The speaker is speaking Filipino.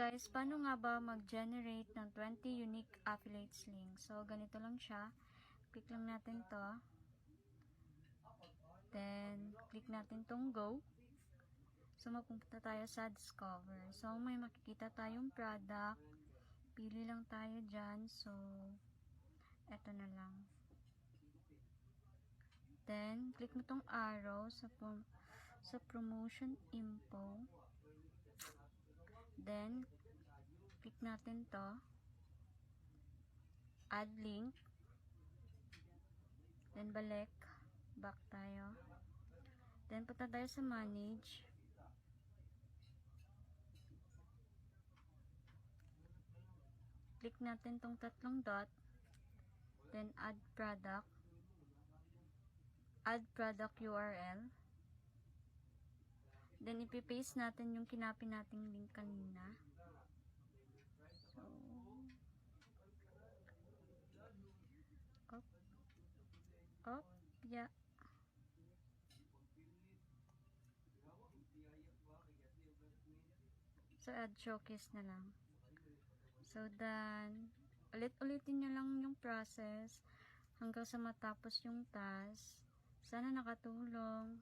guys, paano nga ba mag-generate ng 20 unique affiliates link? So, ganito lang siya. Click lang natin to. Then, click natin tong go. So, mapupunta tayo sa discover. So, may makikita tayong product. Pili lang tayo dyan. So, eto na lang. Then, click mo tong arrow sa, prom- sa promotion info. Then, click natin to. Add link. Then, balik. Back tayo. Then, punta tayo sa manage. Click natin tong tatlong dot. Then, add product. Add product URL. Then, ipipaste natin yung kinapin nating link kanina. So, up, up, yeah. So, add showcase na lang. So, then, ulit-ulitin nyo lang yung process hanggang sa matapos yung task. Sana nakatulong.